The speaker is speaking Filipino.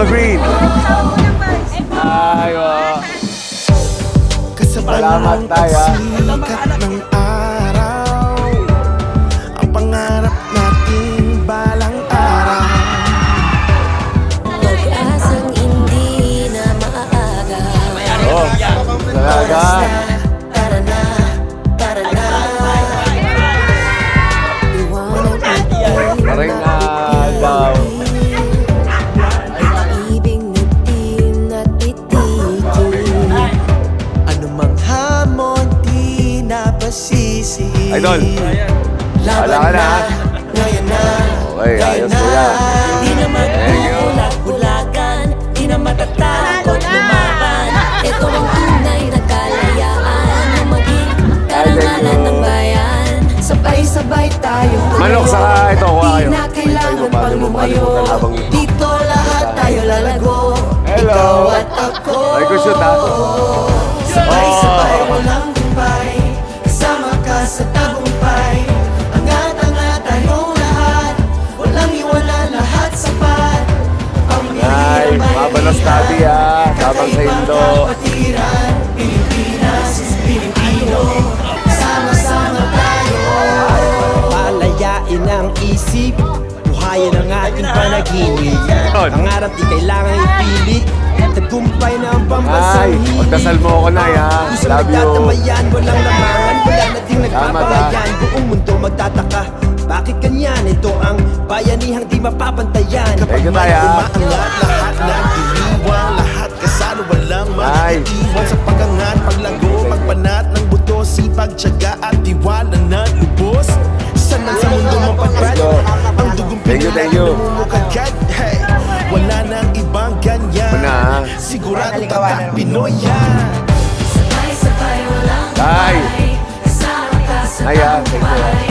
Royal Green. Ayo. Oh. Kasabay ng pagsilikat ng Idol. Wala ka na, Okay, ayos ko yan. Thank you. magbulag-bulagan Di na matatakot lumaban Ito ang tunay ng bayan Sabay-sabay tayong tumayo Manok, saka ito, kayo. Di na kailangan pang lumayo Dito lahat tayo lalago Hello. Ikaw at ako Ay, ko shoot, tabi ha. Tabang sa Indo. Pilipinas Pilipino Sama-sama tayo Palayain ang isip Buhayin ang ating panaginip. Pangarap di kailangan ipilit Tagumpay na ang pambansang pagdasal mo ako na. Kusang Love you. walang lamangan Wala na ding Tama, nagpapayan Buong mundo magtataka Bakit ganyan? Ito ang bayanihang di mapapantayan Tay, ha? Umaangat lahat ng iniwang Kasalo walang Ay. maiiwan Sa pagangat, paglago, pagbanat ng buto Sipag, tiyaga at tiwala na lubos Saan man sa mundo you. Ang dugong Thank you, thank you. pinag Hey, wala nang ibang ganyan Wala. Sigurado tatak Pinoy yan Sabay-sabay walang gumpay Kasama ka sa Ay, thank you, tagumpay